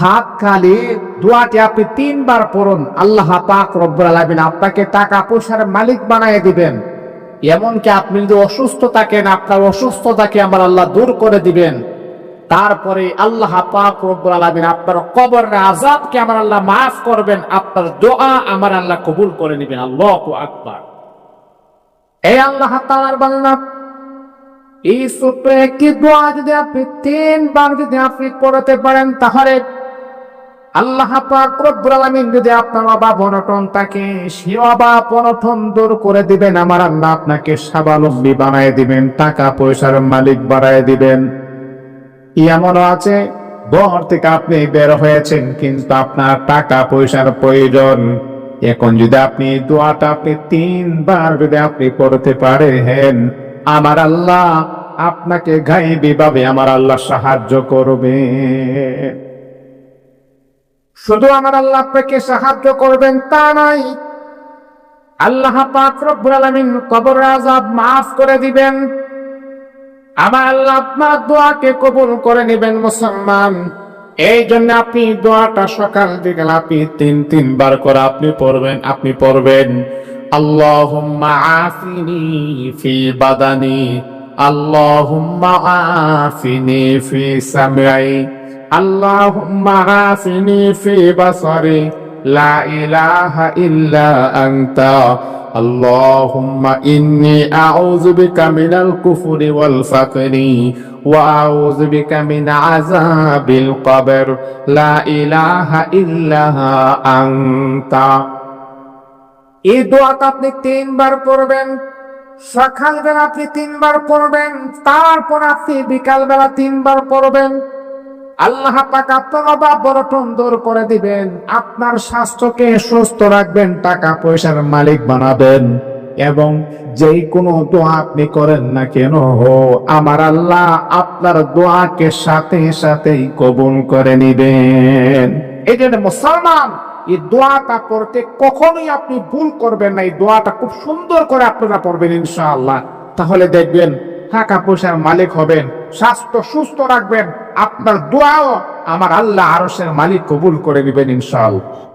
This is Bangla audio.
হাত খালি দোয়াটি আপনি তিনবার পড়ুন, আল্লাহ পাক রব্বুল আলামিন আপনাকে টাকা পয়সার মালিক বানিয়ে দিবেন। এমনকি আপনি যদি অসুস্থ থাকেন, আপনার অসুস্থতাকে আমার আল্লাহ দূর করে দিবেন। তারপরে আল্লাহ পাক রব্বুল আলামিন আপনার কবরের আযাবকে আমার আল্লাহ মাফ করবেন, আপনার দোয়া আমার আল্লাহ কবুল করে নেবেন। আল্লাহ আকবার। এই আল্লাহ তাআলার বান্দা, এই ছোট্ট একটি দোয়া যদি আপনি তিনবার যদি আপনি পড়তে পারেন, তাহলে আল্লাহ যদি আপনার অভাব অনটন থাকে সে অভাব অনটন দূর করে দিবেন, আমার আল্লাহ আপনাকে স্বাবলম্বী বানায় দিবেন, টাকা পয়সার মালিক বানায় দিবেন। এমনও আছে ঘর থেকে আপনি বের হয়েছেন, কিন্তু আপনার টাকা পয়সার প্রয়োজন। এখন যদি আপনি দোয়াটা আপনি তিনবার যদি আপনি করতে পারেন, আমার আল্লাহ আপনাকে গাইবি ভাবে আমার আল্লাহ সাহায্য করবে। শুধু আমার আল্লাহ আপনাকে সাহায্য করবেন তা নাই আল্লাহ পাক কবর আযাব মাফ করে দিবেন। আমার আল্লাহ আপনার দোয়াকে কবুল করে নেবেন মুসলমান। এই জন্য আপনি দোয়াটা সকাল বিকাল আপনি তিন, তিনবার করে আপনি পড়বেন আপনি পড়বেন। আল্লাহুম্মা আফিনি ফি বাদানি, আল্লাহুম্মা আফিনি ফি আল্লাহুম্মা আফিনি ফি বাসারি লা ইলাহা ইল্লা আনতা اللهم إني أعوذ بك من الكفر والفقر وأعوذ بك من عذاب القبر لا إله إلا أنت এই দোয়াটা আপনি তিনবার পড়বেন সকালবেলা আপনি তিনবার পড়বেন তারপর আপনি বিকালবেলা তিনবার পড়বেন আল্লাহ পাক আপনার অভাব বড়টন দূর করে দিবেন। আপনার স্বাস্থ্যকে সুস্থ রাখবেন, টাকা পয়সার মালিক বানাবেন। এবং যেই কোনো দোয়া আপনি করেন না কেন আমার আল্লাহ আপনার দোয়াকে সাথে সাথেই কবুল করে নিবেন। এই জন্য মুসলমান, এই দোয়াটা পড়তে কখনোই আপনি ভুল করবেন না, এই দোয়াটা খুব সুন্দর করে আপনারা পড়বেন ইনশাআল্লাহ। তাহলে দেখবেন, টাকা পয়সার মালিক হবেন, স্বাস্থ্য সুস্থ রাখবেন আপনার দোয়াও আমার আল্লাহ আরসের মালিক কবুল করে নেবেন ইনশাআল্লাহ।